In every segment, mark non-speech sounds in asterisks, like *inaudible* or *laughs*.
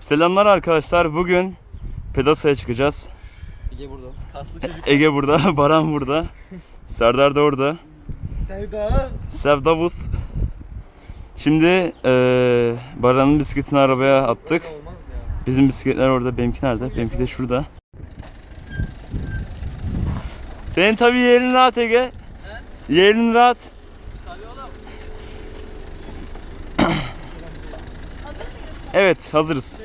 Selamlar arkadaşlar. Bugün Pedasa'ya çıkacağız. Ege burada. Kaslı *laughs* çocuk. Ege burada, *laughs* Baran burada. Serdar da orada. Sevda. Sevdavuz. Şimdi eee Baran'ın bisikletini arabaya attık. Bizim bisikletler orada. Benimki nerede? Benimki de şurada. Senin tabii yerin rahat Ege. Yerin rahat. *clears throat* Evet hazırız.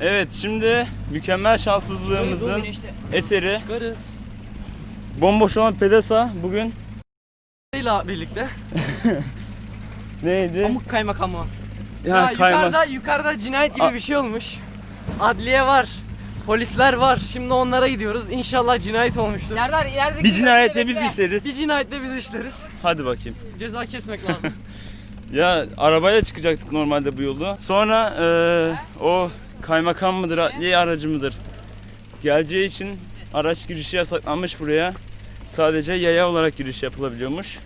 Evet şimdi mükemmel şanssızlığımızın eseri Çıkarız. bomboş olan Pedasa bugün ile birlikte. *laughs* neydi? Pamuk kaymakamı. Ya, Ya, kaymak. yukarıda yukarıda cinayet gibi A- bir şey olmuş. Adliye var. Polisler var. Şimdi onlara gidiyoruz. İnşallah cinayet olmuştur. Serdar ilerideki Bir cinayetle biz işleriz. Bir cinayetle biz işleriz. Hadi bakayım. Ceza kesmek lazım. *laughs* Ya arabaya çıkacaktık normalde bu yolu. Sonra eee, o kaymakam mıdır, adliye aracı mıdır? Geleceği için araç girişi yasaklanmış buraya. Sadece yaya olarak giriş yapılabiliyormuş.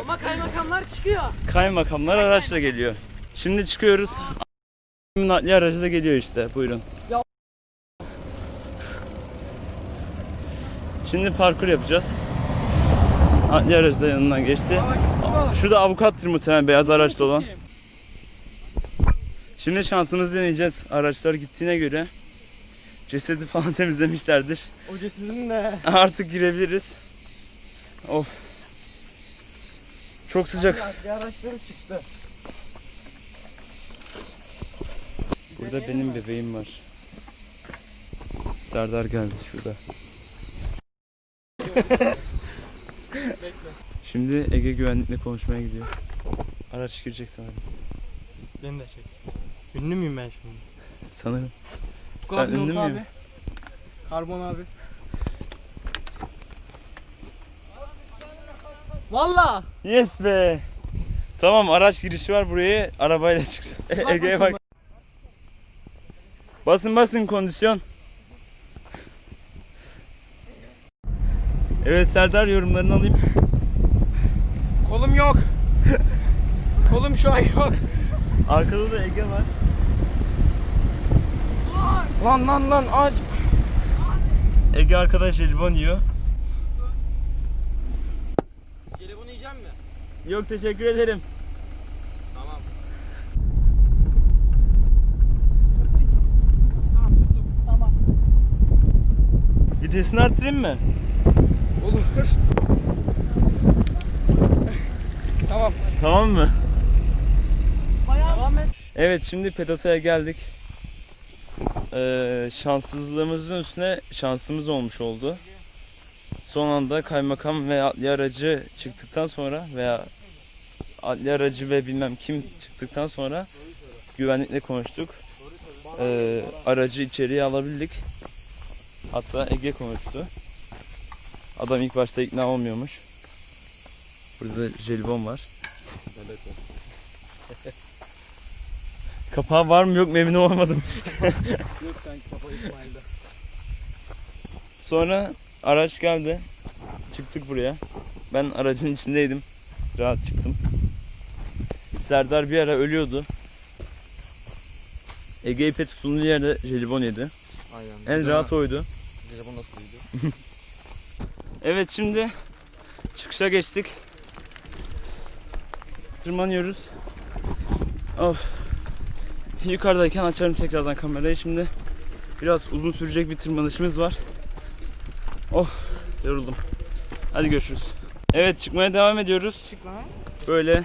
Ama kaymakamlar çıkıyor. Kaymakamlar araçla geliyor. Şimdi çıkıyoruz. Adliye aracı da geliyor işte. Buyurun. Ya- Şimdi parkur yapacağız. Adliye aracı da yanından geçti. Şurada avukattır muhtemelen beyaz araçta olan. Şimdi şansımızı deneyeceğiz. Araçlar gittiğine göre cesedi falan *laughs* temizlemişlerdir. O cesedin ne? Artık girebiliriz. Of. Çok sıcak. Adliye araçları çıktı. Burada benim bebeğim var. Serdar geldi şurada. *laughs* Şimdi Ege güvenlikle konuşmaya gidiyor. Araç girecek sanırım. Beni de çek. Ünlü müyüm ben şimdi? *laughs* Sanırım. Tukan ünlü Ünlü müyüm? abi. Karbon abi. Valla. Yes be. Tamam araç girişi var buraya arabayla çıkacağız. E, *laughs* Ege'ye bak. Basın basın kondisyon. Evet Serdar yorumlarını alayım. Kolum yok. Kolum şu an yok. Arkada da Ege var. Lan lan lan aç. Ege arkadaş jelibon yiyor. Jelibonu yiyecek mi? Yok teşekkür ederim. Tamam. Tamam. Vitesini arttırayım mı? Olur. Tamam. Mı? Et. Evet şimdi Pedasa'ya geldik. Ee, şanssızlığımızın üstüne şansımız olmuş oldu. Son anda kaymakam ve adliye aracı çıktıktan sonra veya adliye aracı ve bilmem kim çıktıktan sonra güvenlikle konuştuk. Ee, aracı içeriye alabildik. Hatta Ege konuştu. Adam ilk başta ikna olmuyormuş. Burada jelibon var. Kapağı var mı yok mu emin olmadım. Yok kanka kafa İsmail'de. Sonra araç geldi. Çıktık buraya. Ben aracın içindeydim. Rahat çıktım. Serdar bir ara ölüyordu. Ege ipe tutunduğu yerde jelibon yedi. Aynen. En rahat oydu. Jelibon nasıldı? *laughs* Evet şimdi çıkışa geçtik. Tırmanıyoruz. Of. Yukarıdayken açarım tekrardan kamerayı. Şimdi biraz uzun sürecek bir tırmanışımız var. Oh yoruldum. Hadi görüşürüz. Evet çıkmaya devam ediyoruz. Çık lan. Böyle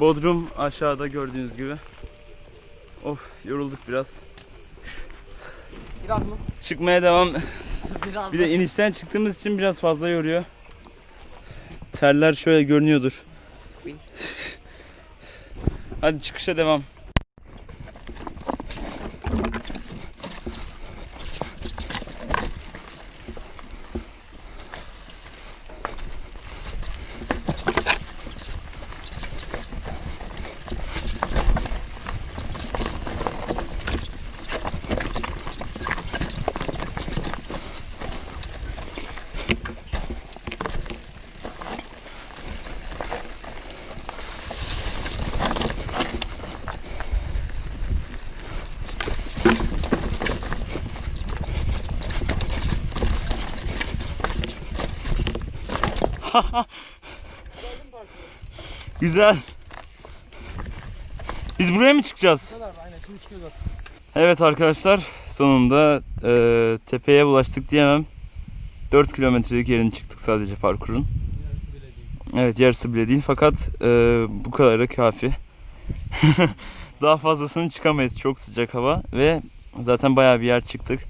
Bodrum aşağıda gördüğünüz gibi. Of yorulduk biraz. Biraz mı? Çıkmaya devam. *laughs* Biraz Bir de inişten çıktığımız için biraz fazla yoruyor. Terler şöyle görünüyordur. Hadi çıkışa devam. *laughs* Güzel. Biz buraya mı çıkacağız? Evet arkadaşlar sonunda e, tepeye ulaştık diyemem. 4 kilometrelik yerini çıktık sadece parkurun. Evet yarısı bile değil fakat e, bu kadarı kafi. *laughs* Daha fazlasını çıkamayız çok sıcak hava ve zaten bayağı bir yer çıktık.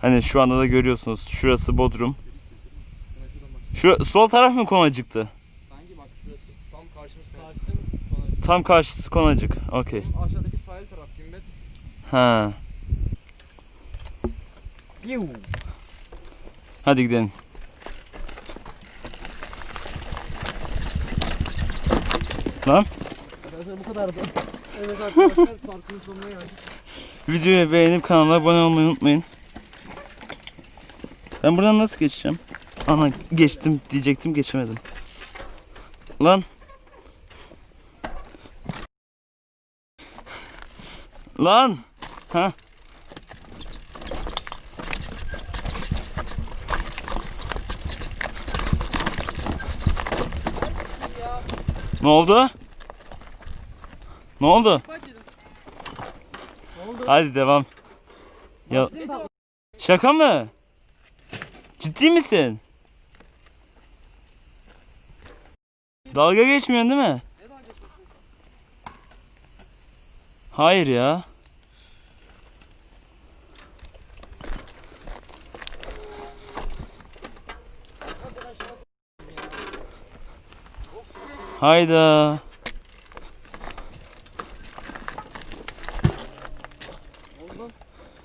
Hani şu anda da görüyorsunuz şurası Bodrum. Şu sol taraf mı Konacık'tı? Sanki bak şurası tam karşımız karşımız Tam karşısı Konacık. Okey. aşağıdaki sahil taraf Gümbet. Ha. Piu. Hadi gidelim. Lan Arkadaşlar bu kadardı. Evet arkadaşlar parkın sonuna geldik. videoyu beğenip kanala abone olmayı unutmayın. Ben buradan nasıl geçeceğim? Ana geçtim diyecektim geçemedim. Lan. Lan. Ha. Ne oldu? Ne oldu? Ne? Hadi devam. Ya şaka mı? Ciddi misin? Dalga geçmiyorsun değil mi? Hayır ya. Hayda.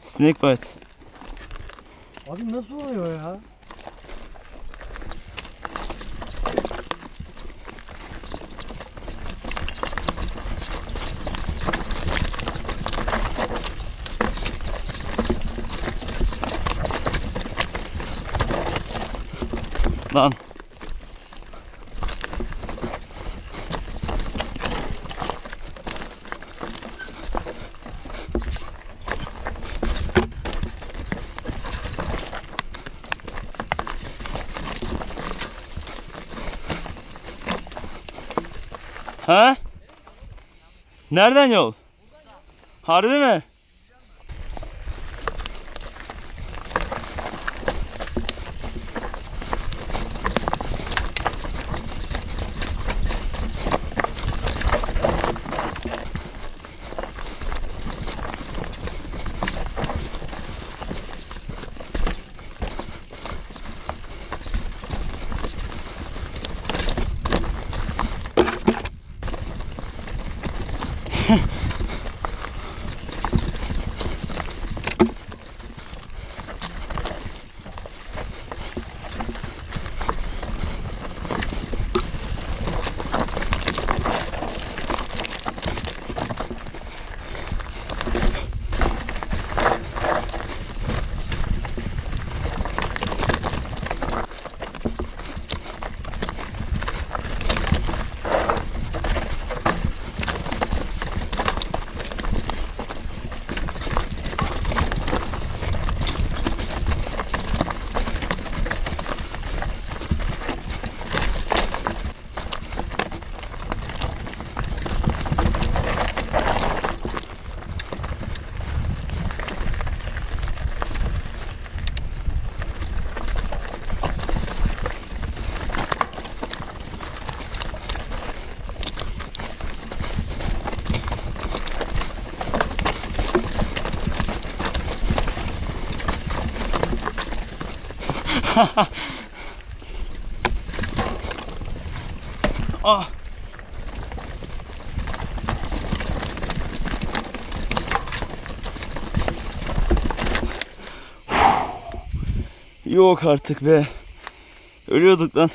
Snake bite. Abi nasıl oluyor ya? Lan. Ha? Nereden yol? Harbi mi? Ah. Yok artık be. Ölüyorduk lan.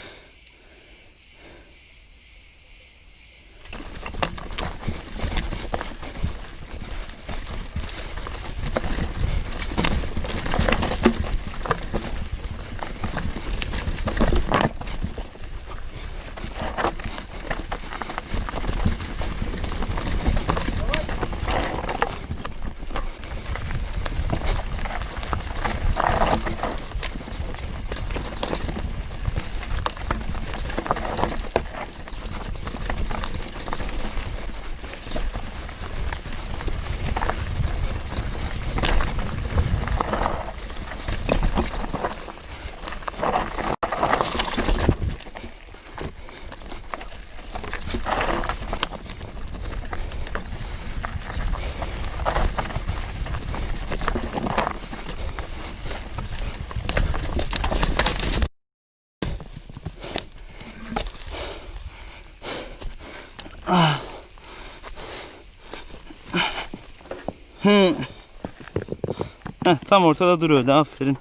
Tam ortada duruyordu. Aferin.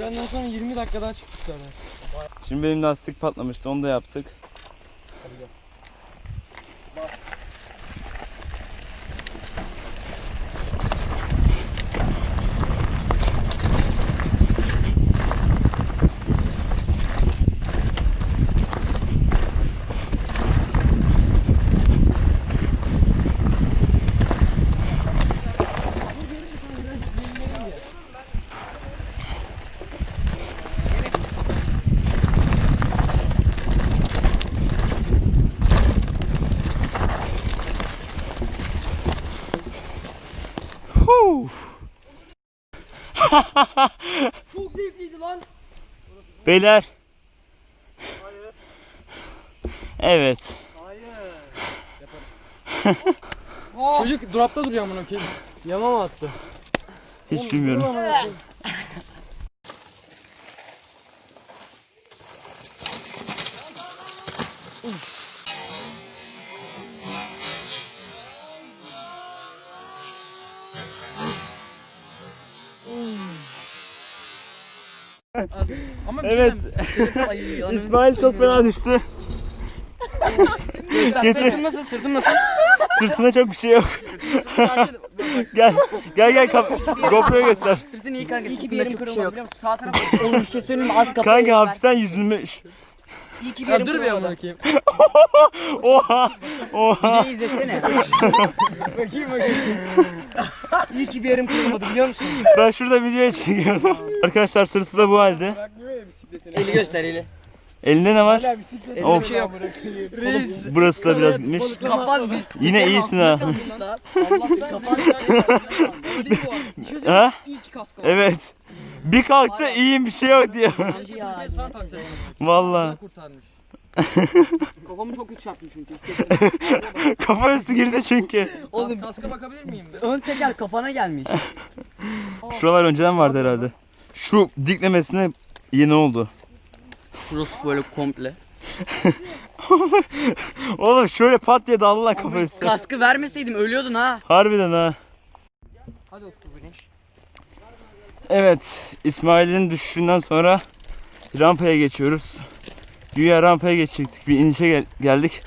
Ben, ben de... Senden sonra 20 dakika daha sonra. Şimdi benim lastik patlamıştı. Onu da yaptık. Huu. Çok zevkliydi lan. Beyler. Evet. *laughs* Çocuk dropta duruyor amına koyayım. Yama mı attı? Hiç bilmiyorum. Ama Evet. şey *laughs* İsmail çok fena düştü. Kesin. Sırtım nasıl? Sırtım nasıl? Sırtında çok bir şey yok. gel. Gel gel kap- GoPro'ya göster. Sırtın iyi kanka. İyi ki bir yerim çok bir kırılmadı şey yok. biliyor musun? Sağ taraf Oğlum bir şey söyleyeyim mi? Az kapalı. Kanka hafiften yüzülmüş. İyi ki bir Ya yerim dur bir amına koyayım. Oha. Oha. Videoyu izlesene. *laughs* Bakayım bakayım. İyi ki bir yerim kırılmadı biliyor musun? Ben şurada videoya çekiyordum. *laughs* Arkadaşlar sırtı da bu halde. Bırakmıyor ya bisikletini. Eli göster eli. Elinde ne var? Hala bisiklet. Şey yok. Reis. Burası da biraz gitmiş. Kapat biz. Yine iyisin ha. Allah'tan kapat. *laughs* Öyle değil bu arada. Bir şey söyleyeyim mi? Ha? İyi ki kask var. Evet. Bir kalktı iyiyim bir şey yok diyor. Bence ya. Nefes falan taksaydı. Vallahi. Kurtarmış. *laughs* Kafamı çok kötü çarptım çünkü hissettim. *laughs* Kafa üstü girdi çünkü. *laughs* Oğlum kaska bakabilir miyim? Ön teker kafana gelmiş. Şuralar önceden vardı herhalde. Şu diklemesine yeni oldu. Şurası böyle komple. Oğlum şöyle pat diye daldı lan kafa üstü. Kaskı vermeseydim ölüyordun ha. Harbiden ha. Hadi Güneş. Evet, İsmail'in düşüşünden sonra rampaya geçiyoruz. Güya rampaya geçecektik. Bir inişe gel- geldik.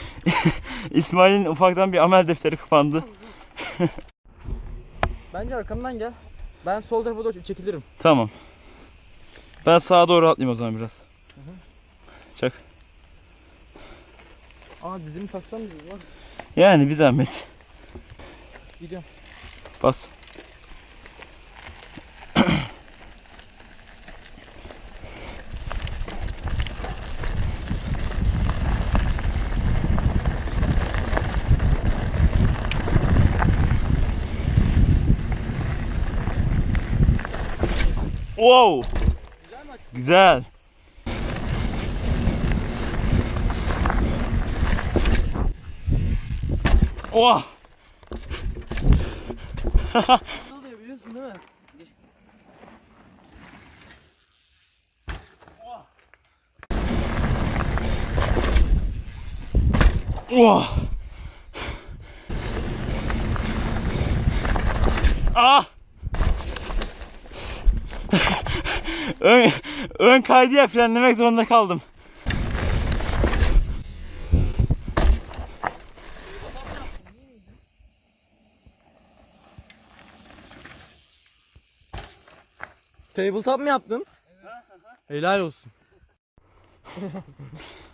*laughs* İsmail'in ufaktan bir amel defteri kapandı. *laughs* Bence arkamdan gel. Ben sol tarafa doğru çekilirim. Tamam. Ben sağa doğru atlayayım o zaman biraz. Çak. Aa dizimi taksam mı? Yani bir zahmet. Gidiyorum. Bas. Wow. Güzel. Oh. Ne oluyor biliyorsun değil mi? Oh. Ah. Ön, ön kaydı ya frenlemek zorunda kaldım. Tabletop mu yaptın? Helal olsun. *laughs*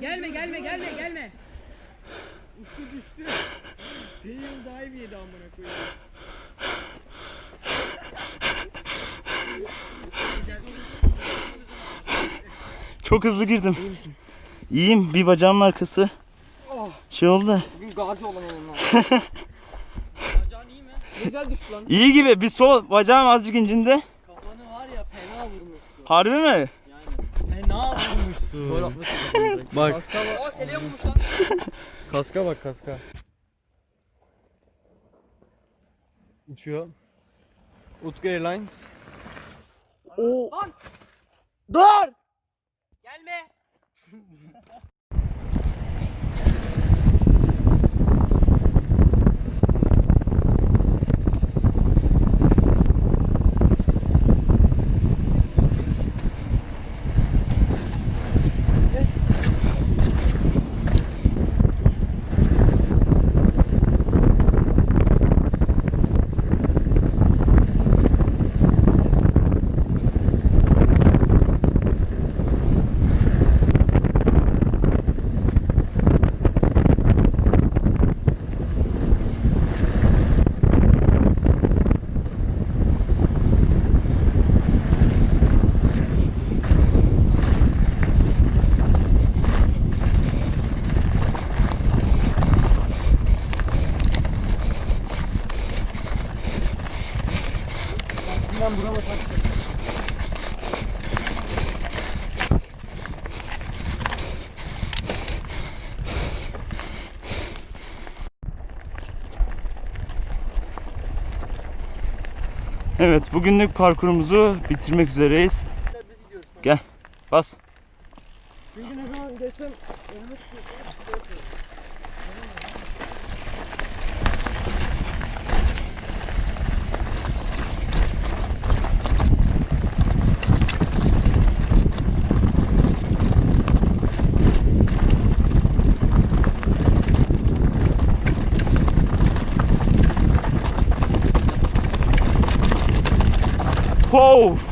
Gelme gelme gelme gelme. Çok hızlı girdim. İyiyim. Bir bacağımın arkası. Şey oldu da. Bugün gazi olan onunla. *laughs* Bacağın iyi mi? Güzel düştü lan. İyi gibi. Bir sol bacağım azıcık incindi. Kafanı var ya fena vurmuşsun. Harbi mi? Fena vurmuşsun. Gol atmasın. Bak. Kaska bak. Aa sele vurmuş lan. *laughs* Kaska bak kaska. Uçuyor. Utku Airlines. Lan Dur! Gelme. *laughs* Evet bugünlük parkurumuzu bitirmek üzereyiz. Gel bas. Çünkü ne zaman geçsem Wow.